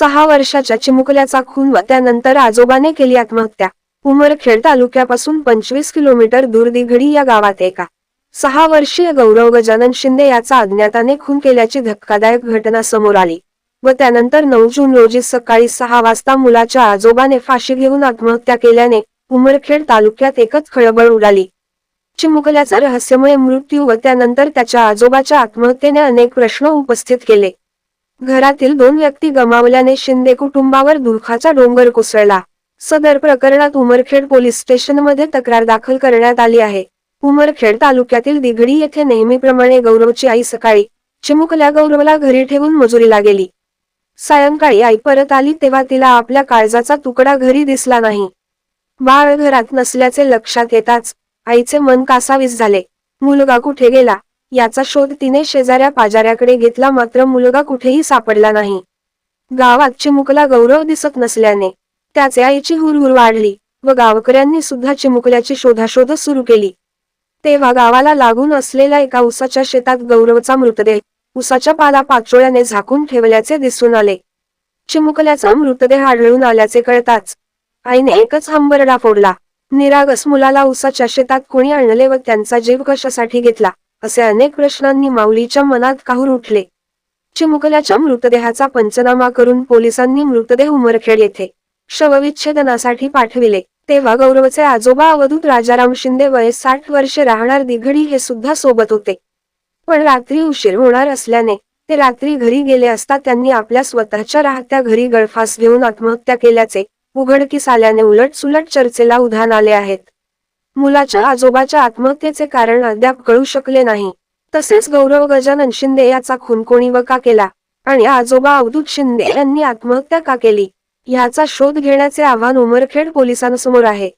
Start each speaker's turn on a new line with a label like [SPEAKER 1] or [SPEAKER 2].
[SPEAKER 1] सहा वर्षाच्या चिमुकल्याचा खून व त्यानंतर आजोबाने केली आत्महत्या. उमरखेड तालुक्यापासून पंचवीस किलोमीटर दूर दिघडी या गावात एका सहा वर्षीय गौरव गजानन शिंदे याचा अज्ञाताने खून केल्याची धक्कादायक घटना समोर आली व त्यानंतर नऊ जून रोजी सकाळी सहा वाजता मुलाच्या आजोबाने फाशी घेऊन आत्महत्या केल्याने उमरखेड तालुक्यात एकच खळबळ उडाली. चिमुकल्याचा रहस्यमय मृत्यू व त्यानंतर त्याच्या आजोबाच्या आत्महत्येने अनेक प्रश्न उपस्थित केले. घरातील दोन व्यक्ती गमावल्याने शिंदे कुटुंबावर दुःखाचा डोंगर कोसळला. सदर प्रकरणात उमरखेड पोलीस स्टेशनमध्ये तक्रार दाखल करण्यात आली आहे. उमरखेड तालुक्यातील दिघडी येथे नेहमीप्रमाणे गौरवची आई सकाळी चिमुकल्या गौरवला घरी ठेवून मजुरीला गेली. सायंकाळी आई परत आली तेव्हा तिला आपल्या काळजाचा तुकडा घरी दिसला नाही. बाळ घरात नसल्याचे लक्षात येताच आईचे मन कासावीस झाले. मुलगा कुठे गेला? याचा शोध तिने शेजाऱ्या पाजाऱ्याकडे घेतला मात्र मुलगा कुठेही सापडला नाही. गावात चिमुकला गौरव दिसत नसल्याने त्याचे आईची हुरहुर वाढली व गावकऱ्यांनी सुद्धा चिमुकल्याची शोधाशोध सुरू केली. तेव्हा गावाला लागून असलेल्या एका उसाच्या शेतात गौरवचा मृतदेह उसाच्या पाला पाचोळ्याने झाकून ठेवल्याचे दिसून आले. चिमुकल्याचा मृतदेह आढळून आल्याचे कळताच आईने एकच हंबरडा फोडला. निरागस मुलाला उसाच्या शेतात कोणी आणले व त्यांचा जीव कशासाठी घेतला? असे अनेक प्रश्नांनी माऊलीच्या मनात काहूर उठले. चिमुकल्याच्या मृतदेहाचा पंचनामा करून पोलिसांनी मृतदेह उमरखेड येथे शवविच्छेदनासाठी पाठविले. तेव्हा गौरवचे आजोबा अवधूत राजाराम शिंदे वय साठ वर्षे राहणार दिघडी हे सुद्धा सोबत होते. पण रात्री उशीर होणार असल्याने ते रात्री घरी गेले असता त्यांनी आपल्या स्वतःच्या राहत्या घरी गळफास घेऊन आत्महत्या केल्याचे उघडकीस आल्याने उलट सुलट चर्चेला उधाण आले आहेत. मुलाच्या आजोबाच्या आत्महत्येचे कारण अद्याप कळू शकले नाही. तसेच गौरव गजानन शिंदे याचा खून कोणी व का केला? आणि आजोबा अवधूत शिंदे यांनी आत्महत्या का केली? ह्याचा शोध घेण्याचे आव्हान उमरखेड पोलिसांसमोर आहे.